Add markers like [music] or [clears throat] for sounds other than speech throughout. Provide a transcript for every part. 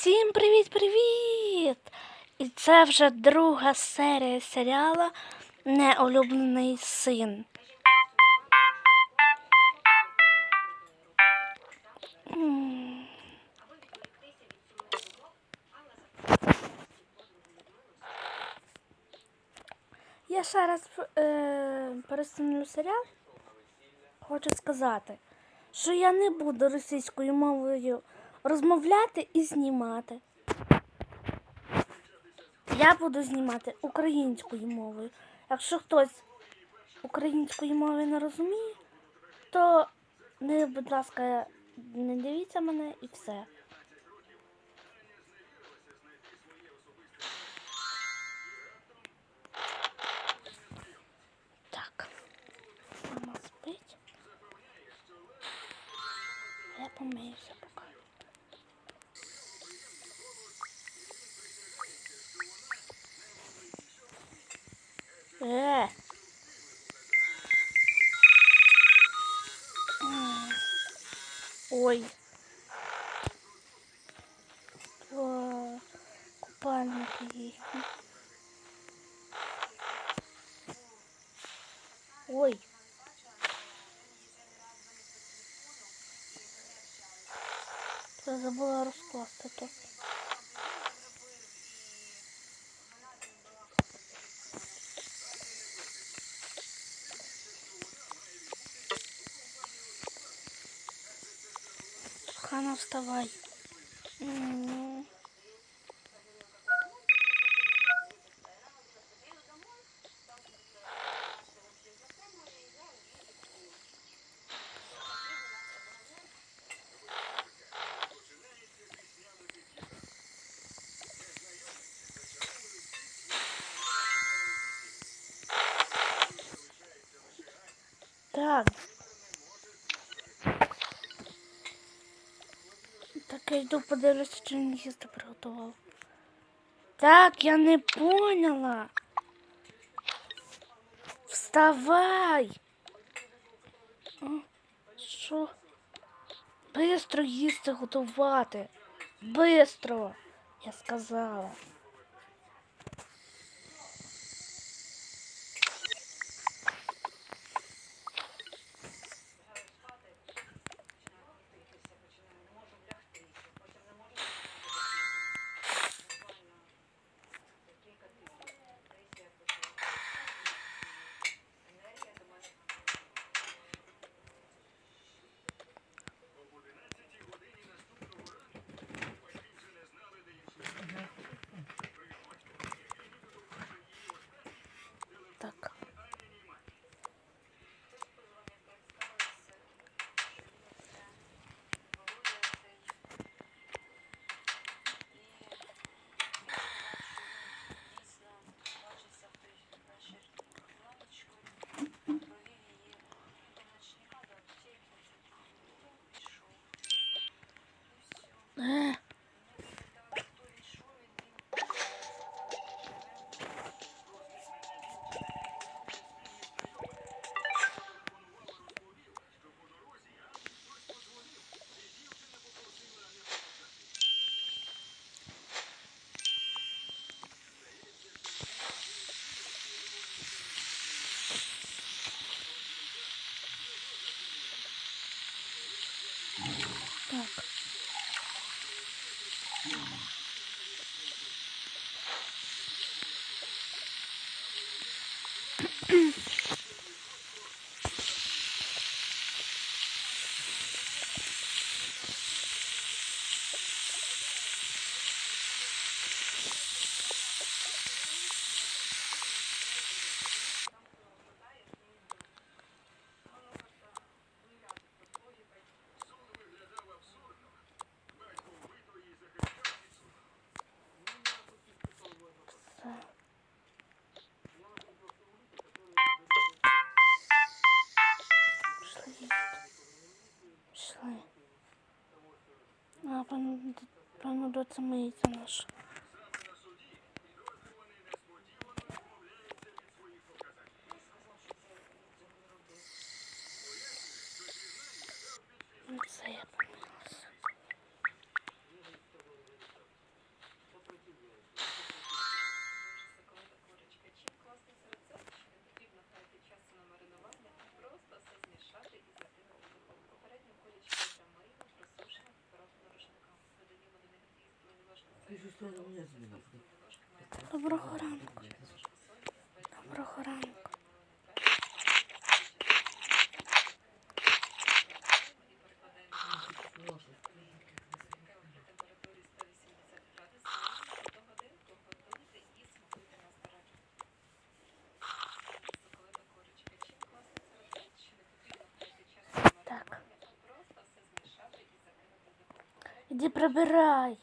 Всім привіт-привіт! І це вже друга серія серіала Неулюблений син. Я ще раз е, перестановлю серіал. Хочу сказати, що я не буду російською мовою розмовляти і знімати. Я буду знімати українською мовою. Якщо хтось української мови не розуміє, то не, будь ласка, не дивіться мене і все. Так. Мама спить. Я помиюся Е. Ой. О, купальники. Ой. Я забула розкласти то. Хана, вставай. М. Так. Так я йду подивлюся, чи він їсти приготував. Так, я не поняла. Вставай. А, Що? Бистро їсти готувати. Бистро, я сказала. Пану, пану доця миється наша. Ну, Все, я помилася. Скажи, що вона мене змінила. Доброго ранку. Доброго ранку. Так. Іди прибирай.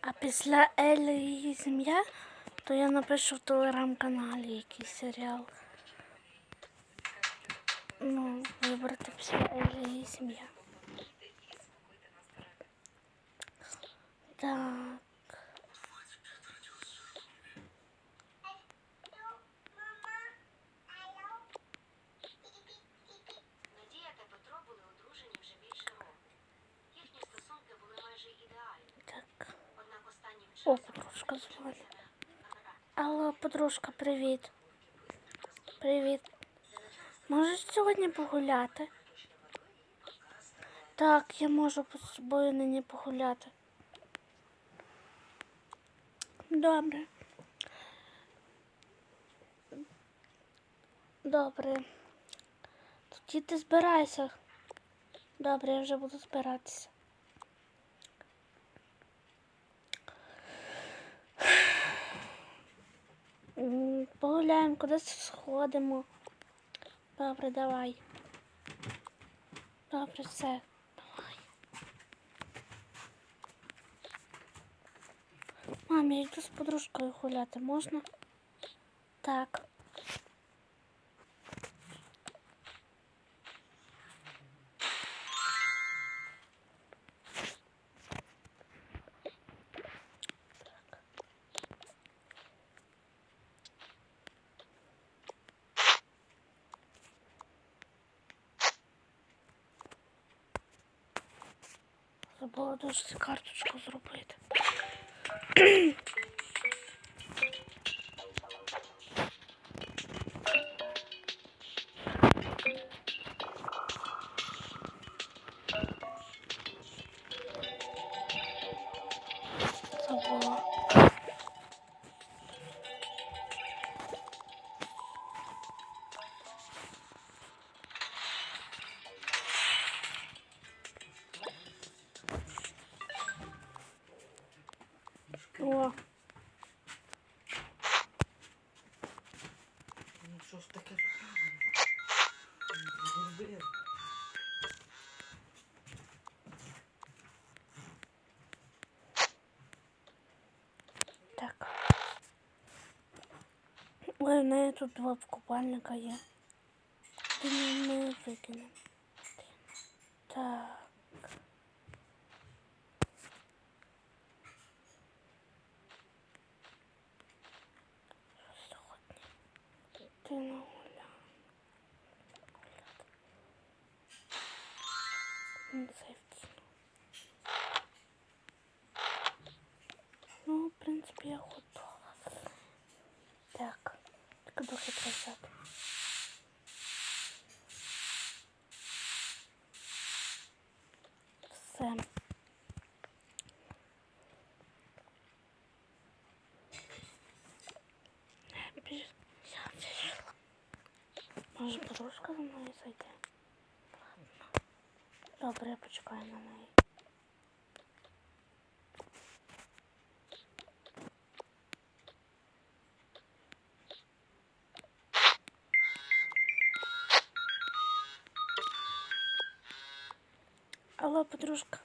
А після Елі і її сім'я, то я напишу в телеграм-каналі якийсь серіал. Ну, вибрати після Елі і її сім'я. Так. Подружка, привіт. Привіт. Можеш сьогодні погуляти? Так, я можу з собою нині погуляти. Добре. Добре. Тоді ти збирайся. Добре, я вже буду збиратися. Погуляємо, кудись сходимо. Добре, давай. Добре, все. Давай. Мам, я йду з подружкою гуляти, можна? Так. Забула дуже карточку зробити. О, Ну що ж таке? Блін. так. Ой, у неї тут два купальника є. Ти не, не викинемо. Ти не гуляла. Ну, це вкину. Ну, в принципі, я готова. Так, так духи взяти. Все. Біж- Я пішла. Може, подружка за мною зайде? Ладно. Добре, я почекаю на неї. Алло, подружка.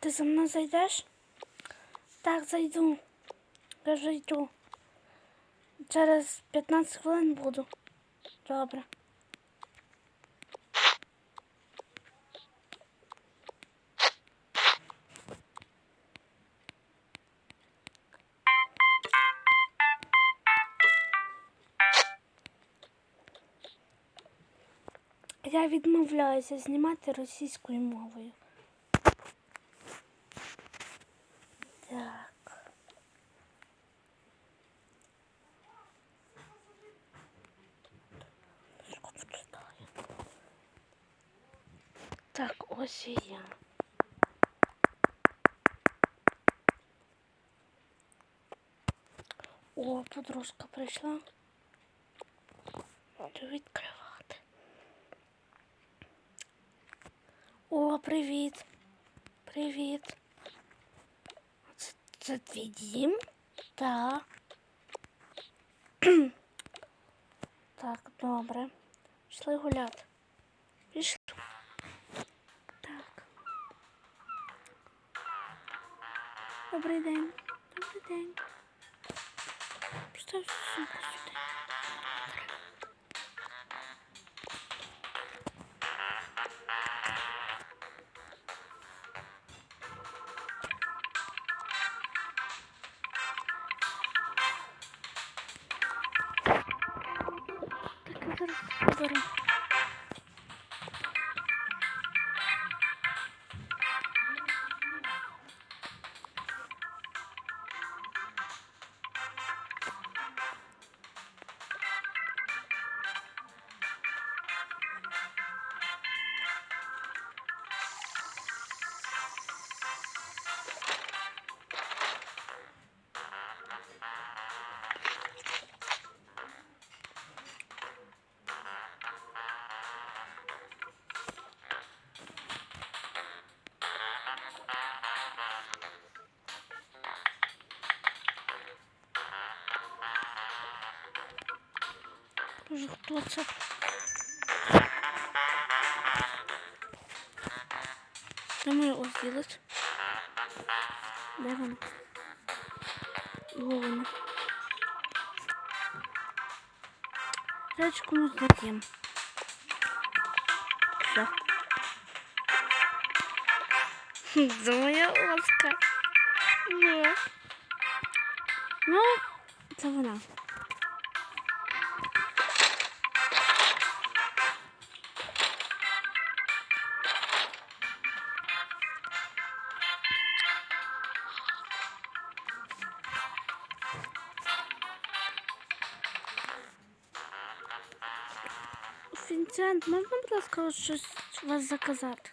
Ти за мною зайдеш? Так, зайду. Я вже йду. Через 15 хвилин буду. Добре. Я відмовляюся знімати російською мовою. Так. Що почитаю? Так, ось і я. О, подружка прийшла. Буду відкривати. О, привіт. Привіт. Це, це твій дім? Так. [clears throat] так, добре. Пішли гуляти. Пішли. Так. Добрий день. Добрий день. 这是什么？Боже, хто це? Де моя ось ділить? Де вона? Во вона. Речь комусь дадим. Все. Це моя оска. Во. Ну, це вона. Можна, будь ласка, у вас заказати?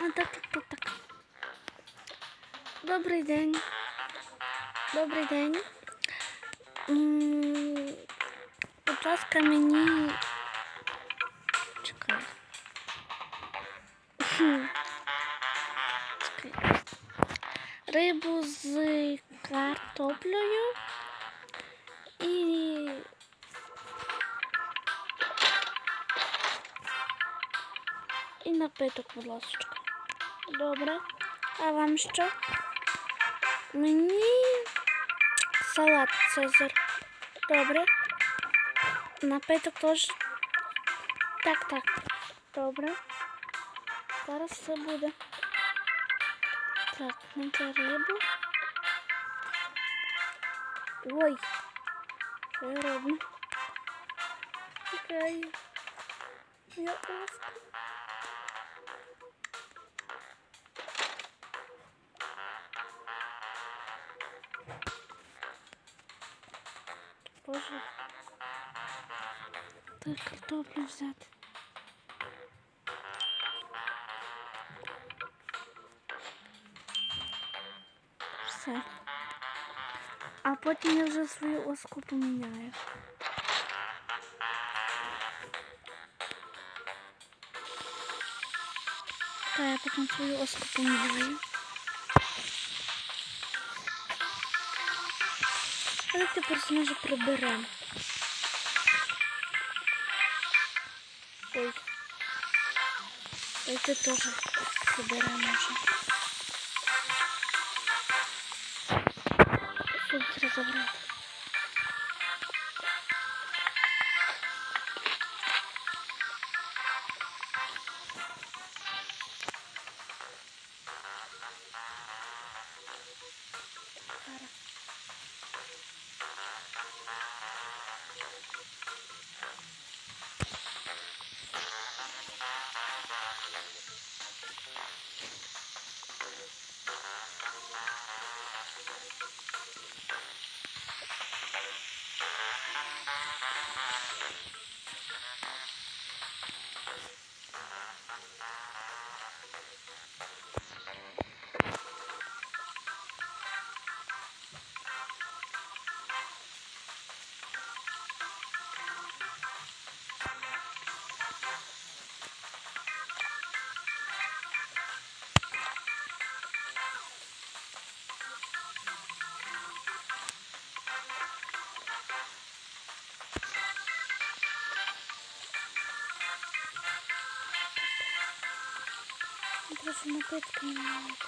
А, так, так, так, так. Добрий день. Добрий день. М, Будь ласка, мені. Чекай. Чекай. Рибу з картоплею і напиток, будь ласка. Добре. А вам що? Мені салат Цезар. Добре. Напиток теж. Так, так. Добре. Зараз все буде. Так, мені рибу. Ой. Я роблю? Чекай. Я оска. Картоплю взяти. Все. А потім я вже свою оску поміняю. Та я потім свою оску поміняю. Давайте персонажа приберемо. Это тоже собираем вже. Даже напитки не налити.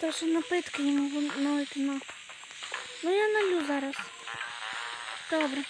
Даже напитки не можу налити на. Ну я налю зараз. Добре.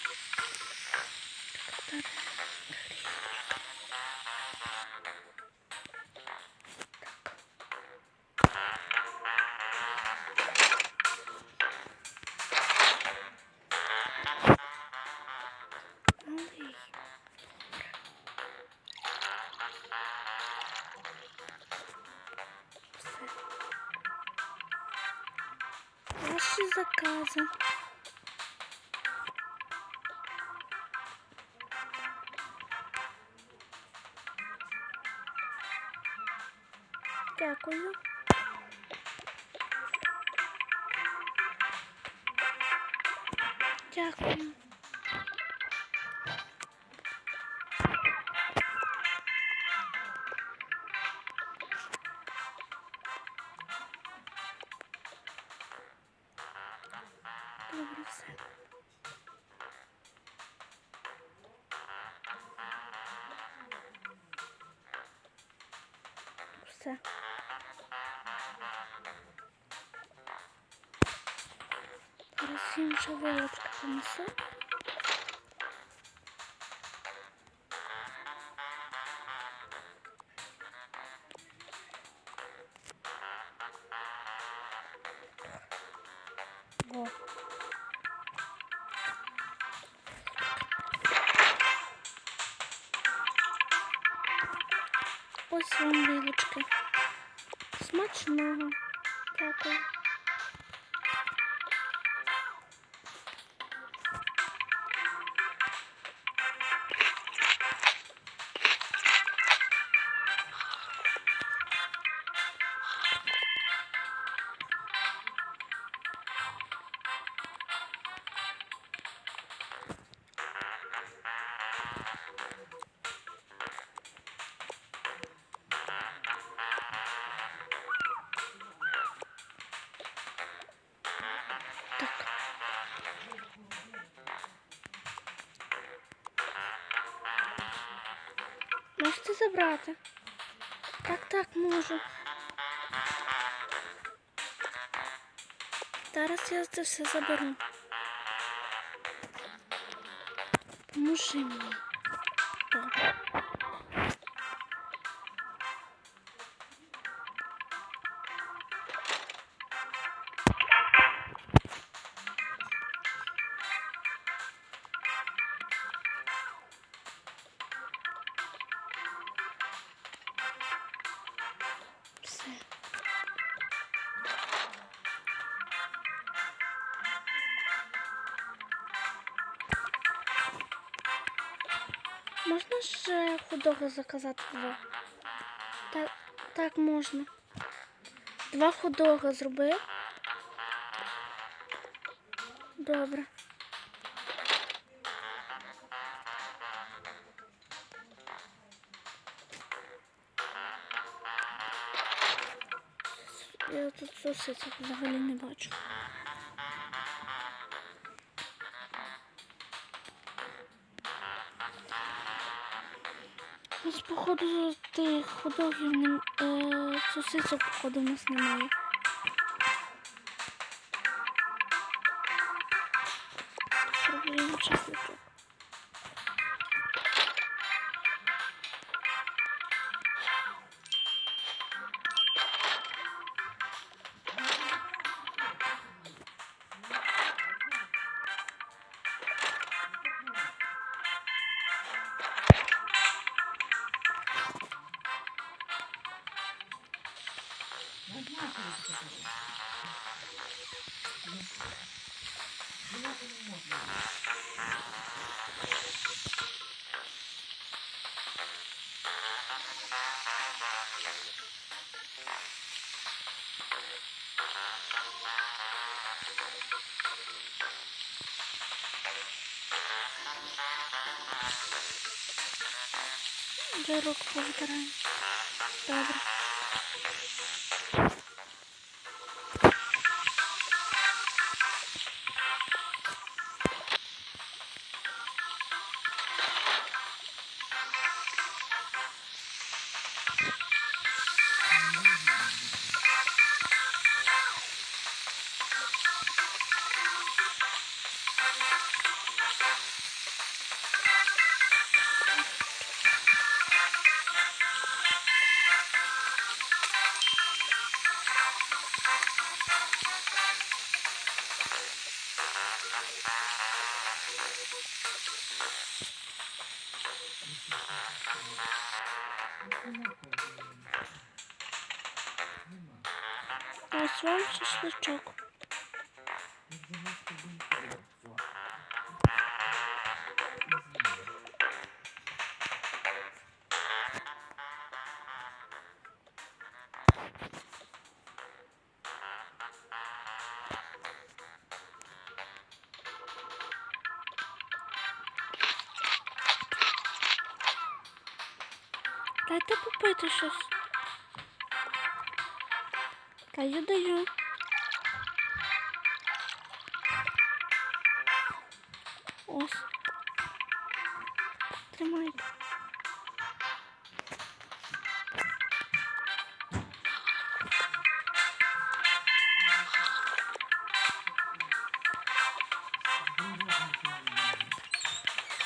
Bakayım şöyle yapıp kafamızı. Можете забрати? Так, так, можу. Зараз я це все заберу. Поможи мені. Можна ще худого заказати два? Так, так можна. Два худого зроби. Добре. Я тут сосисок взагалі не бачу. Походу, тих ходогів не е, сосисок, походу, нас немає. Вже руку повитираємо. Добре. Ось вам шашличок.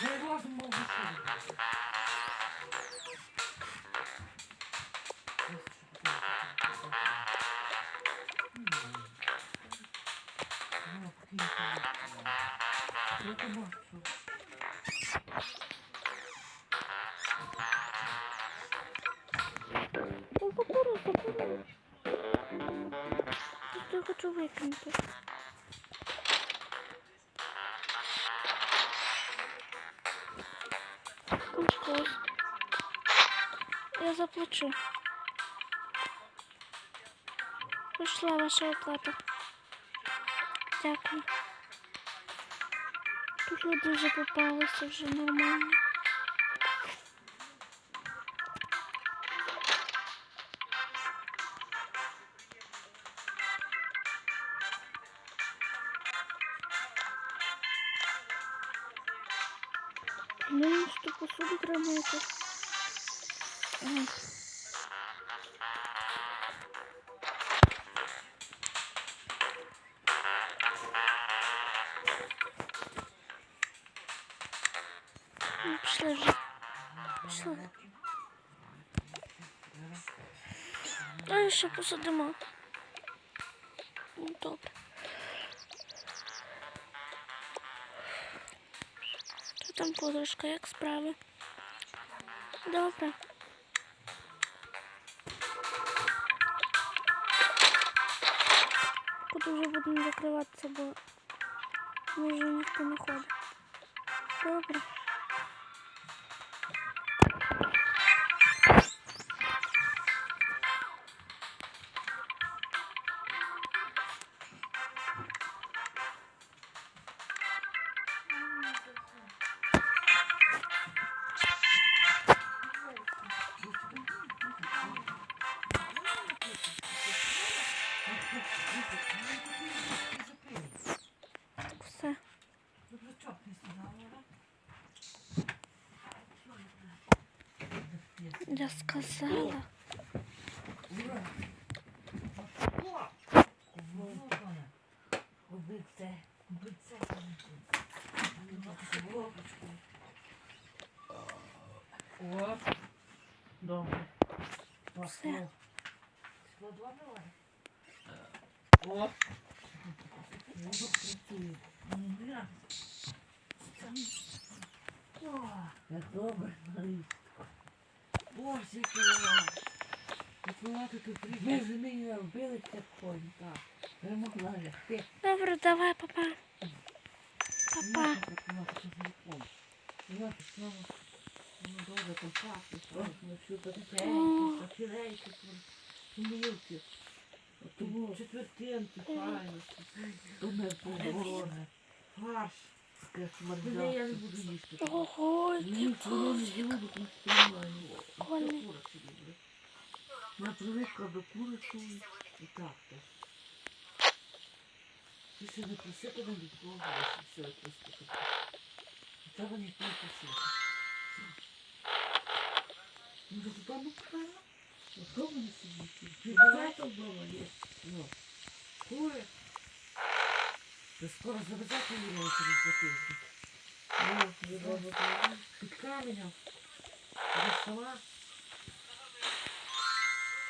Я разом можу що Я побачу. Ну, покуру, покуру. Я хочу викинути. Ось. Я заплачу. Пішла ваша оплата. Дякую. Тут люди вже попалися, вже нормально. Ну, що посуду. Ага. Ну, Пішли вже. Пішли. Давай ще посадимо. Ну, добре. Що там подружка, як справи? Добре. Вже будемо закриватися, бо може ніхто не ходить. Добре. Я сказала. О, добре. Все. О. Як добре, Яке вона. Випивати тут прибіг, мене вбили як конь, так. Перемогла лягти. Добре, давай, папа. Папа. Ну, добре, компактно, ну, все потихеньку, потихеньку, помилки. Тому четвертинки, файно, думе борони, фарш. Я не буду їсти. Ого, Ні, не що Я. Привикла до курочки і так теж. Ти ще не просити на нікого, все просто таке. І Треба ніхто не просити. Ну, то туди не правильно. Ну, хто буде сидіти? Півбалета вдома є. Ну, кури. Ти скоро завезати її через два тижні. Ну, відомо, під каменем. Я сама.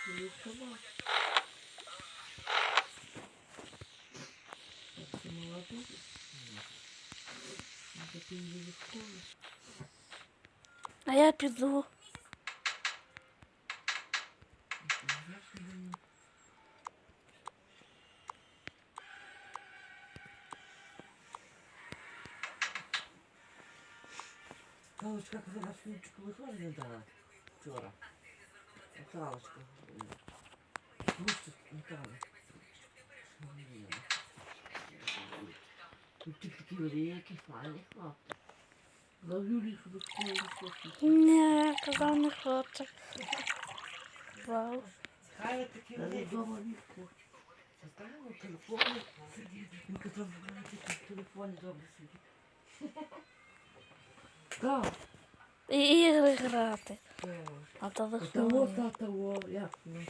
Я сама. Ти молодець. Ну, такий військовий. А я піду. Наталочка казала, що Любчику ви теж не дала вчора. Наталочка. Лучше Наталя. Не їла? Любчик такий великий. Ловлю до школи хлопчик. Ні, казав не хоче. Вау. Хай такий великий. Дома ліжко. Заставимо в телефоні сидіти. Він казав, що в телефоні добре сидить. [laughs] Так. Ігри грати. А Того, телефоні. та того, як ну.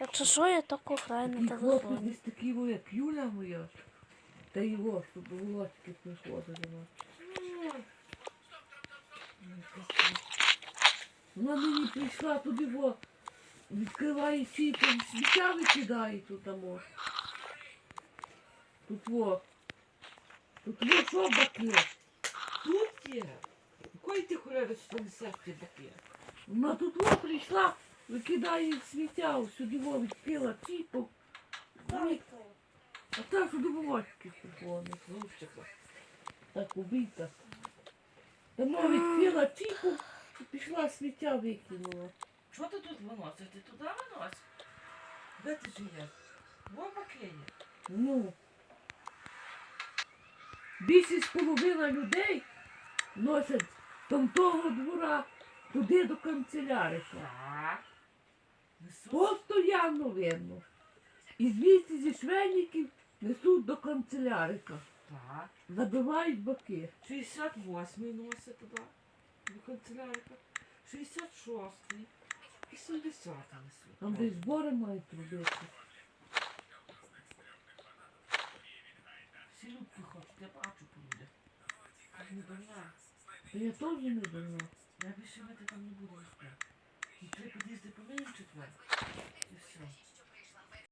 Якщо що, я тільки граю Такий на хлопець телефоні. десь такий, во, як Юля моя. Та його, щоб волосики приходили. ну. Вона мені прийшла туди, во, відкриває чіпом, свіча викидає тут амо. Тут во. Тут во що баки? Тут є. Якої ти хуляри що несеш ті баки? Вона тут во прийшла, викидає сміття, сюди во відкрила чіпом. А так сюди волосики приходить, Рущика. Так убита. Тому відкрила чіпом і пішла сміття викинула. Що ти тут виносиш? Ти туди виносиш? Де ти живеш? Во бакині. Ну. Більшість половина людей носять з тамтого двора туди до канцелярика. Постоянно видно. І звідси зі швейників несуть до канцелярика. Так. Забивають баки. 68-й носить туди. До канцелярика. 66-й. І 70-й несуть. Там десь збори мають робити. Всі любки хочуть, я бачу по людях. Не до Да я тоже не думал. Я обещал, это там не буду искать. И три подъезда поменьше, тварь. И все.